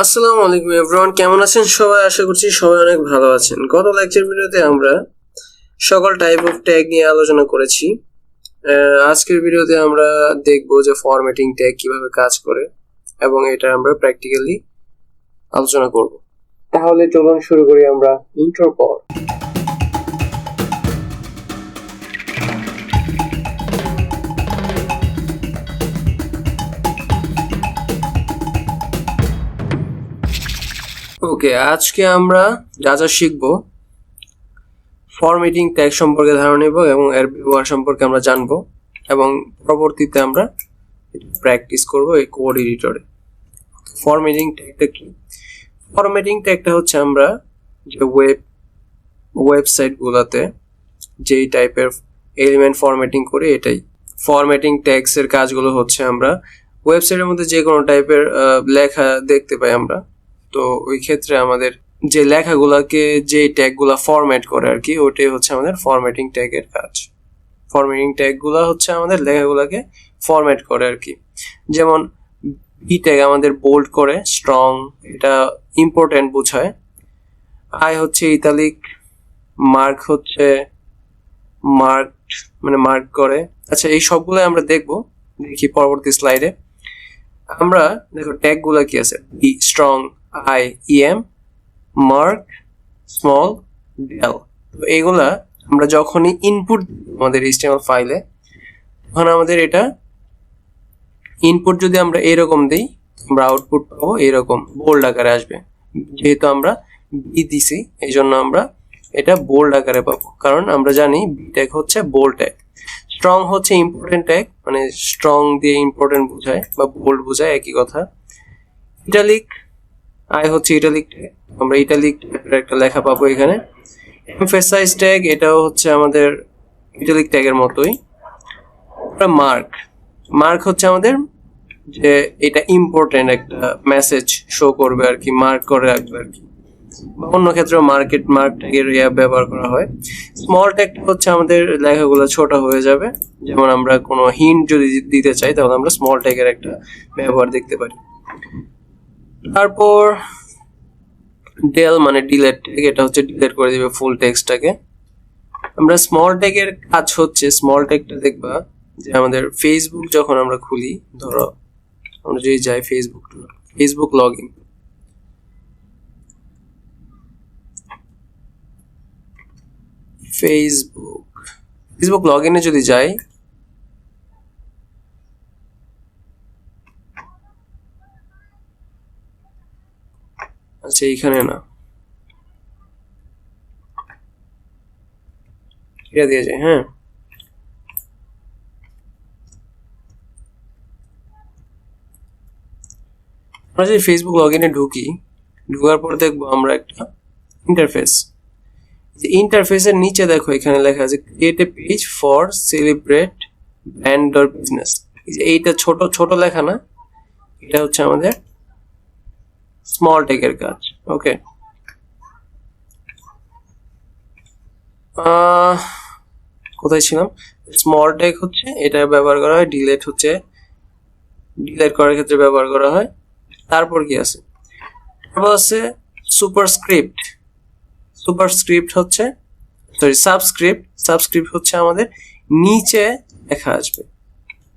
আসসালামু আলাইকুম এভরিওয়ান, কেমন আছেন সবাই? আশা করছি সবাই অনেক ভালো আছেন। গত লেকচার ভিডিওতে আমরা সকল টাইপ অফ ট্যাগ নিয়ে আলোচনা করেছি। আজকের ভিডিওতে আমরা দেখব যে ফরম্যাটিং ট্যাগ কীভাবে কাজ করে এবং এটা আমরা প্র্যাকটিক্যালি আলোচনা করব। তাহলে চলুন শুরু করি আমরা ইন্ট্রোর পর। ওকে, আজকে আমরা যা যা শিখব ফরম্যাটিং ট্যাগ সম্পর্কে ধারণা নেব এবং এর ব্যবহার সম্পর্কে আমরা জানব এবং পরবর্তীতে আমরা প্র্যাকটিস করব এই কোড এডিটরে ফরম্যাটিং ট্যাগটা কি? ফরম্যাটিং ট্যাগটা হচ্ছে আমরা যে ওয়েব ওয়েবসাইটগুলোতে যেই টাইপের এলিমেন্ট ফরম্যাটিং করি, এটাই। ফরম্যাটিং ট্যাগসের কাজগুলো হচ্ছে আমরা ওয়েবসাইটের মধ্যে যে কোনো টাইপের লেখা দেখতে পাই আমরা। তো ওই ক্ষেত্রে আমাদের যে লেখাগুলোকে যে ট্যাগগুলো ফরম্যাট করে আর কি, ওটাই হচ্ছে আমাদের ফরম্যাটিং ট্যাগের কাজ। ফরম্যাটিং ট্যাগগুলো হচ্ছে আমাদের লেখাগুলোকে ফরম্যাট করে আর কি। যেমন বি ট্যাগ আমাদের বোল্ড করে স্ট্রং এটা ইম্পর্টেন্ট বোঝায়। আই হচ্ছে ইতালিক মার্ক হচ্ছে মার্ক মানে মার্ক করে। আচ্ছা এই সবগুলো আমরা দেখব, দেখি পরবর্তী স্লাইডে আমরা, দেখো ট্যাগগুলো কি আছে? B strong I EM mark small del তো এইগুলা আমরা যখনই ইনপুট আমাদের এইচটিএমএল ফাইলে তখন আমাদের এটা ইনপুট যদি আমরা এরকম দিই, আমরা আউটপুট পাবো এরকম বোল্ড আকারে আসবে। যেহেতু আমরা বি দিছি এই জন্য আমরা এটা বোল্ড আকারে পাবো। কারণ আমরা জানি বি ট্যাগ হচ্ছে বোল্ড ট্যাগ স্ট্রং হচ্ছে ইম্পর্টেন্ট ট্যাগ মানে স্ট্রং দিয়ে ইম্পর্টেন্ট বোঝায় বা বোল্ড বোঝায়, একই কথা। ইটালিক আই হচ্ছে ইটালিক আমরা ইটালিক একটা লেখা পাবো এখানে। এমফেসাইজ ট্যাগ এটাও হচ্ছে আমাদের ইটালিক ট্যাগের মতোই। মার্ক মার্ক হচ্ছে আমাদের যে এটা ইম্পর্টেন্ট একটা মেসেজ শো করবে আর কি মার্ক করে রাখবে আর কি। অন্য ক্ষেত্রে মার্কেট মার্ক ট্যাগের ইয়া ব্যবহার করা হয়। স্মল ট্যাগ হচ্ছে আমাদের লেখাগুলো ছোট হয়ে যাবে। যেমন আমরা কোনো হিন্ট যদি দিতে চাই, তাহলে আমরা স্মল ট্যাগের একটা ব্যবহার দেখতে পারি। তারপর ডেল মানে ডিলেট ট্যাগ এটা হচ্ছে ডিলেট করে দিবে ফুল টেক্সটটাকে আমরা স্মল ট্যাগের কাজ হচ্ছে স্মল ট্যাগটা দেখবা যে আমাদের ফেসবুক যখন আমরা খুলি, ধরো আমরা যদি যাই Facebook Facebook log in Facebook Facebook log ইনে যদি যাই আচ্ছা এইখানে না। এটা দিয়ে যায় হ্যাঁ। আমরা যদি ফেসবুক লগ ইনে ঢুকি, ঢোকার পর দেখব আমরা একটা ইন্টারফেস যে ইন্টারফেসের নিচে দেখো, এখানে লেখা আছে create a page for celebrate brand or business এইটা ছোট ছোট লেখা না, এটা হচ্ছে আমাদের স্মল টেকের কাজ ওকে কোথায় ছিলাম? স্মল টেক হচ্ছে, এটা ব্যবহার করা হয় ডিলেট হচ্ছে। ডিলেট করার ক্ষেত্রে ব্যবহার করা হয়। তারপর কি আছে? তারপর আছে সুপারস্ক্রিপ্ট সুপারস্ক্রিপ্ট হচ্ছে সরি সাবস্ক্রিপ্ট সাবস্ক্রিপ্ট হচ্ছে আমাদের নিচে লেখা আসবে।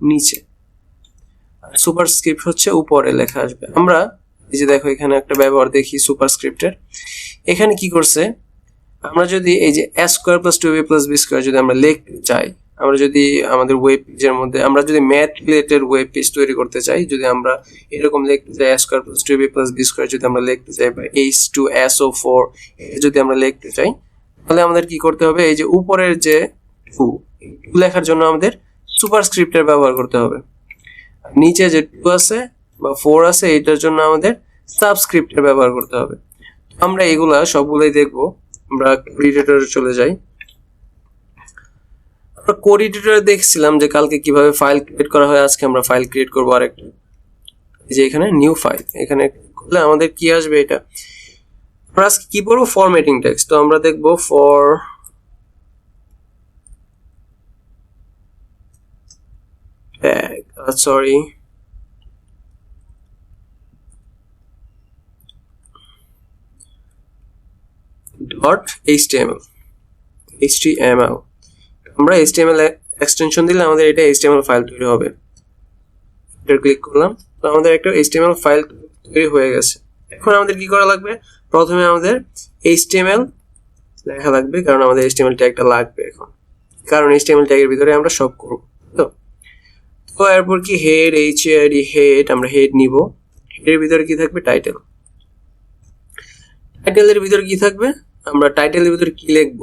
নিচে। সুপারস্ক্রিপ্ট হচ্ছে উপরে লেখা আসবে। আমরা এই যে দেখো, এখানে একটা ব্যবহার দেখি সুপারস্ক্রিপ্টের এখানে কি করছে? আমরা যদি এই যে S square plus two B plus B square যদি আমরা লেখ চাই আমরা যদি আমাদের ওয়েব পেজের মধ্যে, আমরা যদি ম্যাথ রিলেটেড ওয়েব পেজ তৈরি করতে চাই, যদি আমরা এরকম লিখতে চাই S square plus two B plus B square যদি আমরা লিখতে চাই বা H two S O four যদি আমরা লিখতে চাই, তাহলে আমাদের কি করতে হবে? এই যে উপরের যে টু লেখার জন্য আমাদের সুপারস্ক্রিপ্টের ব্যবহার করতে হবে। নিচে যে টু আছে বা ফোর আছে, এটার জন্য আমাদের সাবস্ক্রিপ্টের ব্যবহার করতে হবে। আমরা এগুলা সবগুলোই দেখব। আমরা ক্রিয়েটরে চলে যাই। আমরা কোড এডিটরে দেখছিলাম যে কালকে কীভাবে ফাইল ক্রিয়েট করা হয়, আজকে আমরা ফাইল ক্রিয়েট করব আরেকটা। যে এখানে নিউ ফাইল এখানে করলে আমাদের কি আসবে এটা? আমরা আজকে কি পড়ব? ফরম্যাটিং টেক্সট তো আমরা দেখব for sorry dot HTML HTML আমরা এইচটিএমএল এক্সটেনশন দিলে আমাদের এটা এইচটিএমএল ফাইল তৈরি হবে। এটা ক্লিক করলাম, তো আমাদের একটা এইচটিএমএল ফাইল তৈরি হয়ে গেছে। এখন আমাদের কি করা লাগবে? প্রথমে আমাদের এইচটিএমএল লেখা লাগবে, কারণ আমাদের এইচটিএমএল ট্যাগটা লাগবে এখন। কারণ এইচটিএমএল ট্যাগের ভিতরে আমরা সব করব, তো। তো এরপর কি? হেড এইচ আইডি হেড আমরা হেড নিব। হেডের ভিতরে কি থাকবে? টাইটেল টাইটেলের ভিতরে কি থাকবে? আমরা টাইটেলের ভিতরে কি লিখব?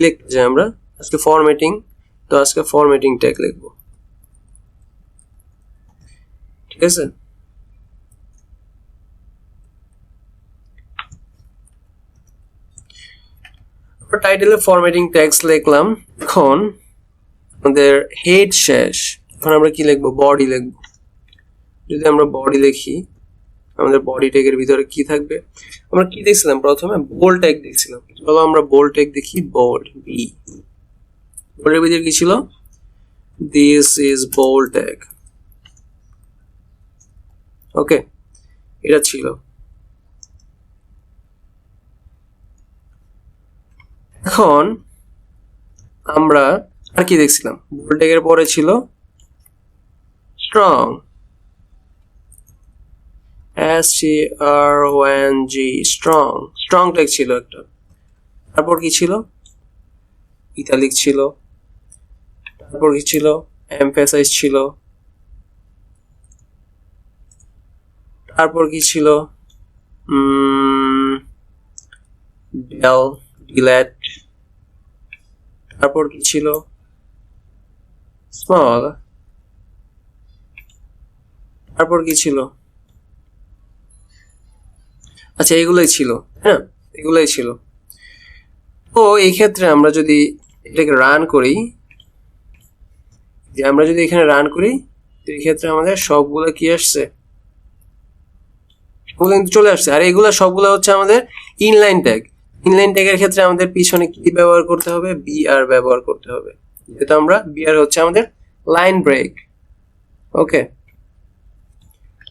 লিখতে চাই আমরা আজকে ফরম্যাটিং তো আজকে ফরম্যাটিং ট্যাগ লিখব। ঠিক আছে? টাইটেলে ফরম্যাটিং ট্যাগস লিখলাম। এখন আমাদের হেড শেষ। এখন আমরা কি লিখব? বডি লিখব। যদি আমরা বডি লিখি আমাদের বডি ট্যাগের ভিতরে কি থাকবে? আমরা কি দেখছিলাম? প্রথমে বোল ট্যাগ দেখছিলাম। চলো আমরা বোল ট্যাগ দেখি। বোল্ড বি বোল্ডের ভিতরে কি ছিল? This is bold tag okay এটা ছিল। এখন আমরা আর কি দেখছিলাম? বোল্ড ট্যাগের পরে ছিল strong S C R O N G strong strong tag ছিল একটা। তারপর কি ছিল? ইতালিক ছিল। তারপর কি ছিল? এমফেসাইজ ছিল। তারপর কি ছিল? ডেল ডিলেট তারপর কি ছিল? স্মল তারপর কি ছিল? আচ্ছা এগুলোই ছিল হ্যাঁ এগুলোই ছিল। তো এই ক্ষেত্রে আমরা যদি এটাকে রান করি, যে আমরা যদি এখানে রান করি, তো এই ক্ষেত্রে আমাদের সবগুলো কি আসছে? ওগুলো কিন্তু চলে আসছে। আর এগুলো সবগুলো হচ্ছে আমাদের ইনলাইন ট্যাগ ইনলাইন ট্যাগের ক্ষেত্রে আমাদের পিছনে কি ব্যবহার করতে হবে? বি আর ব্যবহার করতে হবে। যেহেতু আমরা বিআর হচ্ছে আমাদের লাইন ব্রেক ওকে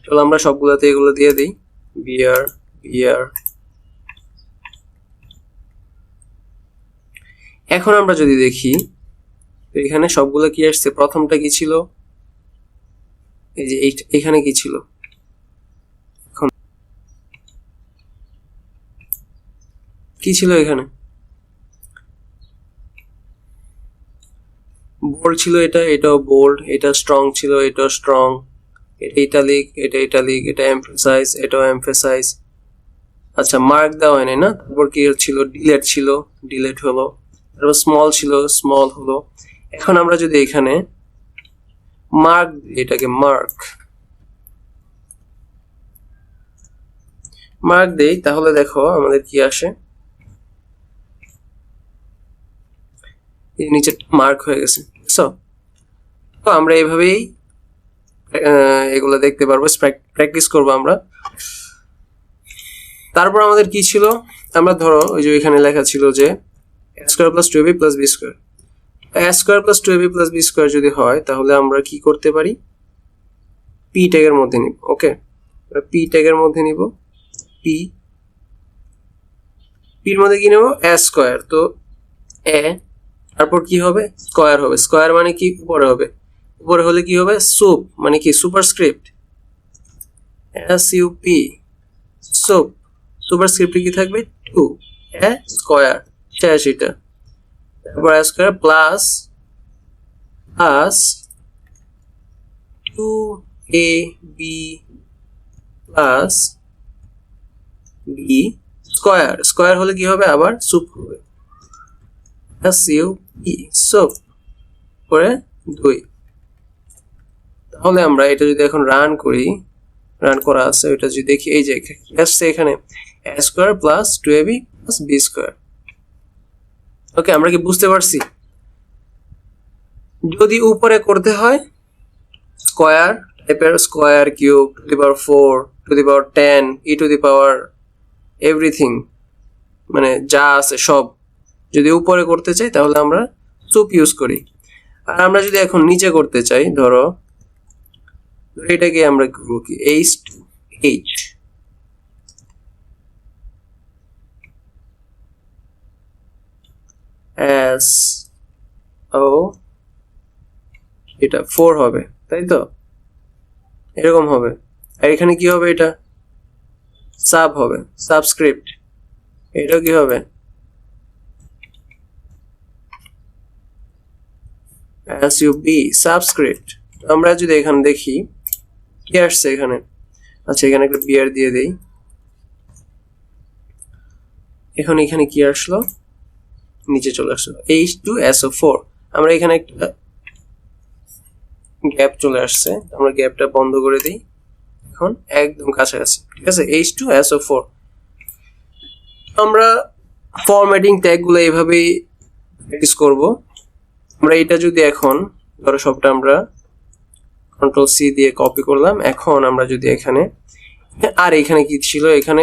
চলো আমরা সবগুলোতে এগুলো দিয়ে দিই। বিআর বিআর এখন আমরা যদি দেখি, তো এখানে সবগুলো কি আসছে? প্রথমটা কি ছিল? এই যে এখানে কি ছিল? এখন কি ছিল এখানে? বোল্ড ছিল এটা, এটাও বোল্ড এটা স্ট্রং ছিল, এটাও স্ট্রং এটা ইটালিক এটা ইটালিক এটা এমফেসাইজ এটাও এমফেসাইজ আচ্ছা মার্ক দেওয়া হয়নি না? তারপর কি ছিল? ডিলেট ছিল ডিলেট হলো। তারপর স্মল ছিল স্মল হলো। এখন আমরা যদি এখানে মার্ক এটাকে মার্ক মার্ক দেই, তাহলে দেখো আমাদের কি আসে? নিচে মার্ক হয়ে গেছে তো আমরা এইভাবেই এগুলো দেখতে পারব প্র্যাকটিস করব আমরা। তারপর আমাদের কি ছিল? আমরা ধরো, ওই যে এখানে লেখা ছিল যে square plus two A B plus B square square plus two A B plus B square যদি হয়, তাহলে আমরা কি করতে পারি? পি ট্যাগের মধ্যে নিব ওকে পি ট্যাগের মধ্যে নিব পি পির মধ্যে কি নেব? এ স্কোয়ার তো এ তারপর কি হবে? স্কোয়ার হবে স্কোয়ার মানে কি? উপরে হবে। উপরে হলে কি হবে? সুপ মানে কি? Superscript S U P sup সুপারস্ক্রিপ্টে কি থাকবে? টু এ স্কোয়ার শেষ এটা তারপর A square plus plus two A B plus B square. Square হলে কি হবে? আবার সুপ হবে। ইউ পি সুপ করে দুই। তাহলে আমরা এটা যদি এখন রান করি, রান করা আছে, ওইটা যদি দেখি, এই যে আসছে এখানে। A square plus two A B plus square okay আমরা কি বুঝতে পারছি? যদি উপরে করতে হয় স্কোয়ার টাইপের square cube to the power four to the power ten E to the power everything মানে যা আছে সব, যদি উপরে করতে চাই, তাহলে আমরা সুপ ইউজ করি। আর আমরা যদি এখন নিচে করতে চাই, ধরো এটাকে আমরা করব কি? H two H S O এটা ফোর হবে, তাই তো? এরকম হবে। আর এখানে কি হবে এটা? সাব হবে সাবস্ক্রিপ্ট এটা কি হবে? এস ইউ বি সাবস্ক্রিপ্ট আমরা যদি এখানে দেখি, কি আসছে এখানে? আচ্ছা এখানে একটা বিয়ার দিয়ে দেই। এখন এখানে কি আসলো? নিচে চলে আসলো। এইচ টু ও ফোর আমরা এখানে একটা গ্যাপ চলে আসছে। আমরা গ্যাপটা বন্ধ করে দিই। এখন একদম কাছাকাছি, ঠিক আছে? এইচ টু ও ফোর আমরা ফরম্যাটিং ট্যাগগুলো এইভাবেই প্র্যাকটিস করব। আমরা এটা যদি এখন, ধরো সবটা আমরা কন্ট্রোল সি দিয়ে কপি করলাম। এখন আমরা যদি এখানে, আর এখানে কি ছিল? এখানে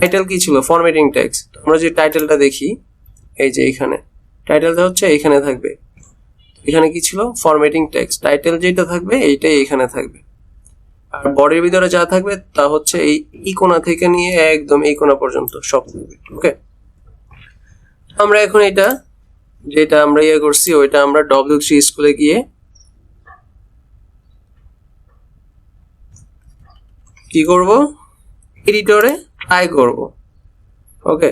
টাইটেল কি ছিল? ফরম্যাটিং ট্যাক্স আমরা যে টাইটেলটা দেখি এই যে এখানে। টাইটেলটা হচ্ছে এখানে থাকবে। এখানে কি ছিল? ফরম্যাটিং ট্যাক্স টাইটেল যেটা থাকবে, এইটাই এখানে থাকবে। আর বডির ভিতরে যা থাকবে, তা হচ্ছে এই ইকোনা থেকে নিয়ে একদম এই কোণা পর্যন্ত সব থাকবে ওকে আমরা এখন এটা, যেটা আমরা ইয়ে করছি, ওইটা আমরা ডব্লিউ থ্রি স্কুলে গিয়ে কি করব? এডিটরে ট্রাই করব okay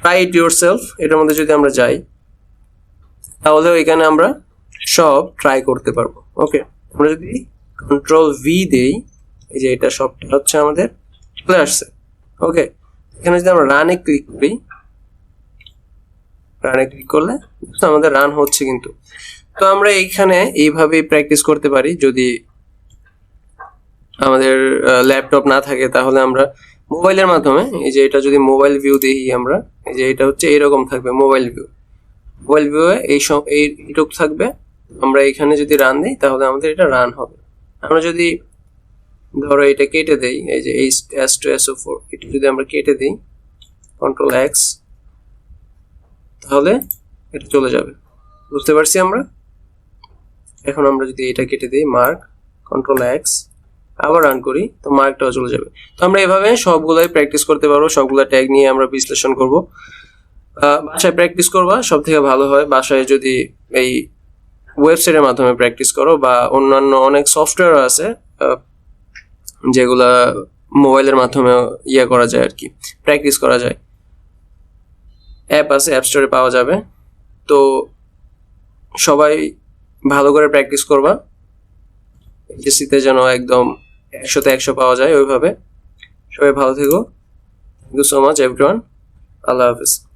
try it yourself এটার মধ্যে যদি আমরা যাই তাহলে এখানে আমরা সব ট্রাই করতে পারব। ওকে আমরা যদি কন্ট্রোল ভি দেই, এই যে এটা সবটা হচ্ছে আমাদের চলে আসছে ওকে এখানে যদি আমরা রানে ক্লিক করি রানে ক্লিক করলে আমাদের রান হচ্ছে কিন্তু। তো আমরা এইখানে এইভাবেই প্র্যাকটিস করতে পারি, যদি আমাদের ল্যাপটপ না থাকে, তাহলে আমরা মোবাইলের মাধ্যমে, এই যে এটা যদি মোবাইল ভিউ দেখি আমরা, এই যে এটা হচ্ছে এরকম থাকবে মোবাইল ভিউ। মোবাইল ভিউয়ে এই এই এইটুক থাকবে। আমরা এখানে যদি রান দিই, তাহলে আমাদের এটা রান হবে। আমরা যদি ধরো এটা কেটে দেই, এই যে H S two S O four এটা যদি আমরা কেটে দিই কন্ট্রোল এক্স তাহলে এটা চলে যাবে। বুঝতে পারছি আমরা? এখন আমরা যদি এটা কেটে দিই মার্ক কন্ট্রোল এক্স আবার রান করি, তো মার্কটাও চলে যাবে। তো আমরা এভাবে সবগুলোই প্র্যাকটিস করতে পারব, সবগুলো ট্যাগ নিয়ে আমরা বিশ্লেষণ করব। বাসায় প্র্যাকটিস করবা সব থেকে ভালো হয় বাসায় যদি এই ওয়েবসাইটের মাধ্যমে প্র্যাকটিস করো বা অন্যান্য অনেক সফটওয়্যার আছে যেগুলা মোবাইলের মাধ্যমে ইয়ে করা যায় আর কি প্র্যাকটিস করা যায়। অ্যাপ আছে অ্যাপ স্টোরে পাওয়া যাবে। তো সবাই ভালো করে প্র্যাকটিস করবা। এইচএসসিতে যেন একদম একশোতে একশো পাওয়া যায় ওইভাবে। সবাই ভালো থেকো। Thank you so much everyone Allah Hafiz.